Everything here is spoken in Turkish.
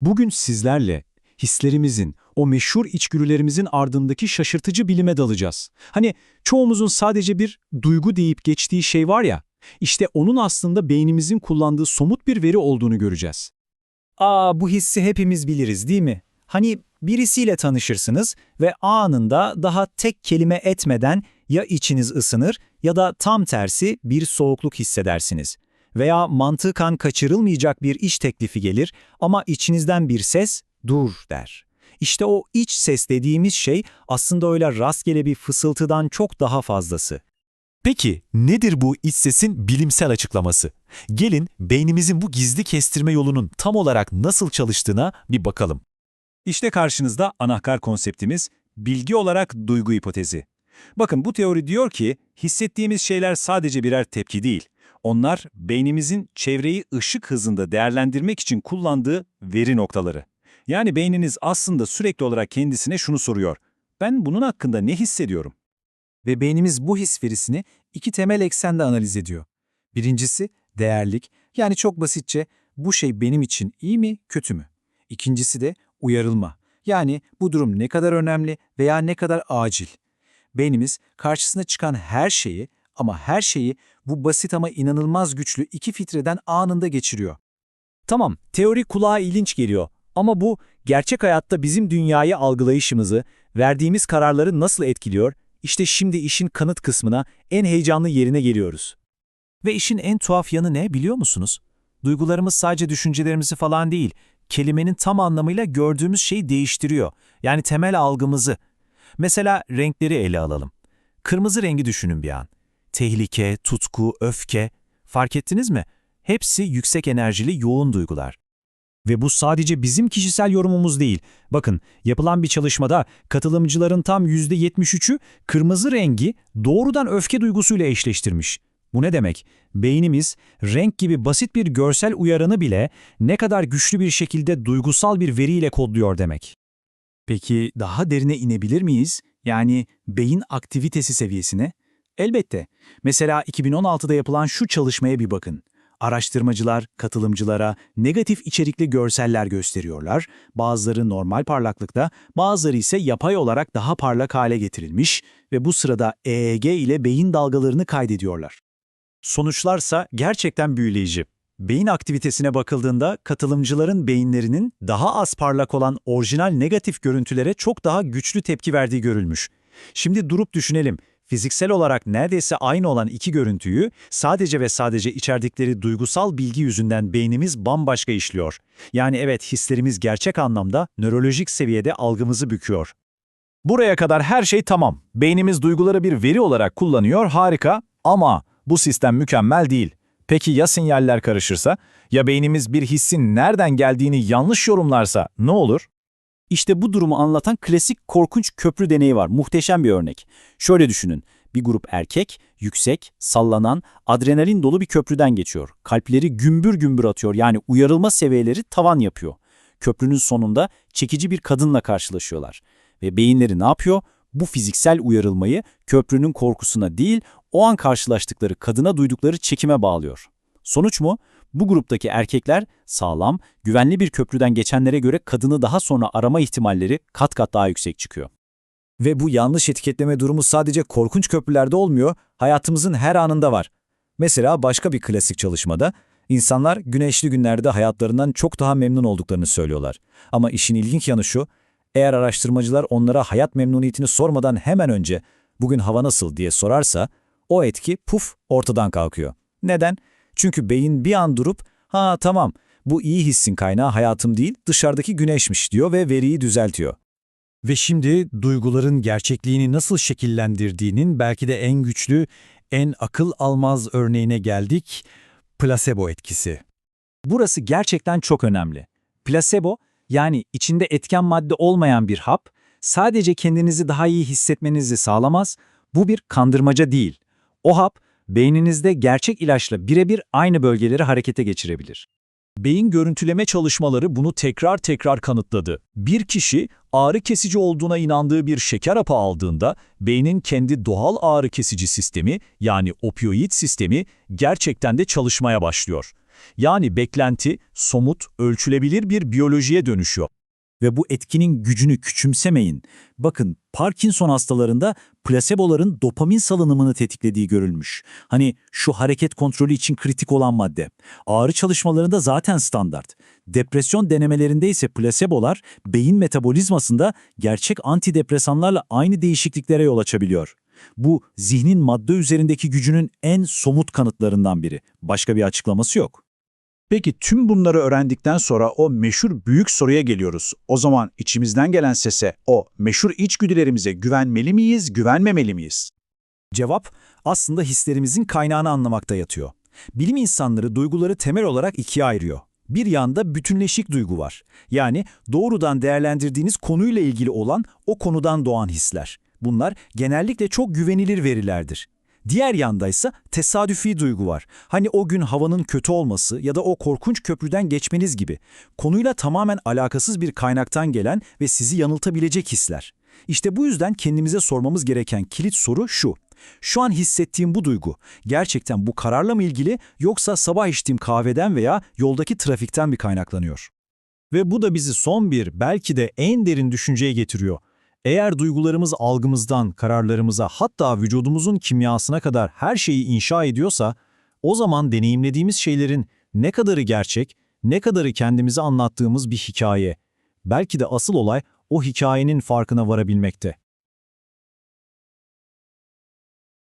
Bugün sizlerle hislerimizin, o meşhur içgörülerimizin ardındaki şaşırtıcı bilime dalacağız. Hani çoğumuzun sadece bir duygu deyip geçtiği şey var ya, işte onun aslında beynimizin kullandığı somut bir veri olduğunu göreceğiz. Aa bu hissi hepimiz biliriz değil mi? Hani birisiyle tanışırsınız ve anında daha tek kelime etmeden ya içiniz ısınır ya da tam tersi bir soğukluk hissedersiniz. Veya mantıkan kaçırılmayacak bir iş teklifi gelir ama içinizden bir ses dur der. İşte o iç ses dediğimiz şey aslında öyle rastgele bir fısıltıdan çok daha fazlası. Peki nedir bu iç sesin bilimsel açıklaması? Gelin beynimizin bu gizli kestirme yolunun tam olarak nasıl çalıştığına bir bakalım. İşte karşınızda anahtar konseptimiz bilgi olarak duygu hipotezi. Bakın bu teori diyor ki hissettiğimiz şeyler sadece birer tepki değil. Onlar beynimizin çevreyi ışık hızında değerlendirmek için kullandığı veri noktaları. Yani beyniniz aslında sürekli olarak kendisine şunu soruyor. Ben bunun hakkında ne hissediyorum? Ve beynimiz bu his verisini iki temel eksende analiz ediyor. Birincisi değerlik, yani çok basitçe bu şey benim için iyi mi, kötü mü? İkincisi de uyarılma, yani bu durum ne kadar önemli veya ne kadar acil. Beynimiz karşısına çıkan her şeyi ama her şeyi bu basit ama inanılmaz güçlü iki filtreden anında geçiriyor. Tamam, teori kulağa ilginç geliyor ama bu gerçek hayatta bizim dünyayı algılayışımızı, verdiğimiz kararları nasıl etkiliyor? İşte şimdi işin kanıt kısmına, en heyecanlı yerine geliyoruz. Ve işin en tuhaf yanı ne biliyor musunuz? Duygularımız sadece düşüncelerimizi falan değil, kelimenin tam anlamıyla gördüğümüz şeyi değiştiriyor. Yani temel algımızı. Mesela renkleri ele alalım. Kırmızı rengi düşünün bir an. Tehlike, tutku, öfke. Fark ettiniz mi? Hepsi yüksek enerjili yoğun duygular. Ve bu sadece bizim kişisel yorumumuz değil. Bakın, yapılan bir çalışmada katılımcıların tam %73'ü kırmızı rengi doğrudan öfke duygusuyla eşleştirmiş. Bu ne demek? Beynimiz, renk gibi basit bir görsel uyaranı bile ne kadar güçlü bir şekilde duygusal bir veriyle kodluyor demek. Peki daha derine inebilir miyiz? Yani beyin aktivitesi seviyesine? Elbette. Mesela 2016'da yapılan şu çalışmaya bir bakın. Araştırmacılar katılımcılara negatif içerikli görseller gösteriyorlar. Bazıları normal parlaklıkta, bazıları ise yapay olarak daha parlak hale getirilmiş ve bu sırada EEG ile beyin dalgalarını kaydediyorlar. Sonuçlarsa gerçekten büyüleyici. Beyin aktivitesine bakıldığında katılımcıların beyinlerinin daha az parlak olan orijinal negatif görüntülere çok daha güçlü tepki verdiği görülmüş. Şimdi durup düşünelim. Fiziksel olarak neredeyse aynı olan iki görüntüyü sadece ve sadece içerdikleri duygusal bilgi yüzünden beynimiz bambaşka işliyor. Yani evet hislerimiz gerçek anlamda nörolojik seviyede algımızı büküyor. Buraya kadar her şey tamam. Beynimiz duyguları bir veri olarak kullanıyor, harika. Ama bu sistem mükemmel değil. Peki ya sinyaller karışırsa? Ya beynimiz bir hissin nereden geldiğini yanlış yorumlarsa ne olur? İşte bu durumu anlatan klasik korkunç köprü deneyi var. Muhteşem bir örnek. Şöyle düşünün. Bir grup erkek, yüksek, sallanan, adrenalin dolu bir köprüden geçiyor. Kalpleri gümbür gümbür atıyor yani uyarılma seviyeleri tavan yapıyor. Köprünün sonunda çekici bir kadınla karşılaşıyorlar. Ve beyinleri ne yapıyor? Bu fiziksel uyarılmayı köprünün korkusuna değil, o an karşılaştıkları kadına duydukları çekime bağlıyor. Sonuç mu? Bu gruptaki erkekler sağlam, güvenli bir köprüden geçenlere göre kadını daha sonra arama ihtimalleri kat kat daha yüksek çıkıyor. Ve bu yanlış etiketleme durumu sadece korkunç köprülerde olmuyor, hayatımızın her anında var. Mesela başka bir klasik çalışmada insanlar güneşli günlerde hayatlarından çok daha memnun olduklarını söylüyorlar. Ama işin ilginç yanı şu, eğer araştırmacılar onlara hayat memnuniyetini sormadan hemen önce bugün hava nasıl diye sorarsa o etki puf ortadan kalkıyor. Neden? Çünkü beyin bir an durup ha tamam bu iyi hissin kaynağı hayatım değil dışarıdaki güneşmiş diyor ve veriyi düzeltiyor. Ve şimdi duyguların gerçekliğini nasıl şekillendirdiğinin belki de en güçlü, en akıl almaz örneğine geldik, plasebo etkisi. Burası gerçekten çok önemli. Plasebo, yani içinde etken madde olmayan bir hap, sadece kendinizi daha iyi hissetmenizi sağlamaz, bu bir kandırmaca değil. O hap, beyninizde gerçek ilaçla birebir aynı bölgeleri harekete geçirebilir. Beyin görüntüleme çalışmaları bunu tekrar tekrar kanıtladı. Bir kişi ağrı kesici olduğuna inandığı bir şeker hapı aldığında beynin kendi doğal ağrı kesici sistemi yani opioid sistemi gerçekten de çalışmaya başlıyor. Yani beklenti, somut, ölçülebilir bir biyolojiye dönüşüyor. Ve bu etkinin gücünü küçümsemeyin. Bakın Parkinson hastalarında plaseboların dopamin salınımını tetiklediği görülmüş. Hani şu hareket kontrolü için kritik olan madde. Ağrı çalışmalarında zaten standart. Depresyon denemelerinde ise plasebolar beyin metabolizmasında gerçek antidepresanlarla aynı değişikliklere yol açabiliyor. Bu zihnin madde üzerindeki gücünün en somut kanıtlarından biri. Başka bir açıklaması yok. Peki tüm bunları öğrendikten sonra o meşhur büyük soruya geliyoruz. O zaman içimizden gelen sese, o meşhur içgüdülerimize güvenmeli miyiz, güvenmemeli miyiz? Cevap aslında hislerimizin kaynağını anlamakta yatıyor. Bilim insanları duyguları temel olarak ikiye ayırıyor. Bir yanda bütünleşik duygu var. Yani doğrudan değerlendirdiğiniz konuyla ilgili olan o konudan doğan hisler. Bunlar genellikle çok güvenilir verilerdir. Diğer yanda ise tesadüfi duygu var. Hani o gün havanın kötü olması ya da o korkunç köprüden geçmeniz gibi. Konuyla tamamen alakasız bir kaynaktan gelen ve sizi yanıltabilecek hisler. İşte bu yüzden kendimize sormamız gereken kilit soru şu. Şu an hissettiğim bu duygu gerçekten bu kararla mı ilgili yoksa sabah içtiğim kahveden veya yoldaki trafikten mi kaynaklanıyor? Ve bu da bizi son bir, belki de en derin düşünceye getiriyor. Eğer duygularımız algımızdan, kararlarımıza, hatta vücudumuzun kimyasına kadar her şeyi inşa ediyorsa, o zaman deneyimlediğimiz şeylerin ne kadarı gerçek, ne kadarı kendimize anlattığımız bir hikaye. Belki de asıl olay o hikayenin farkına varabilmekte.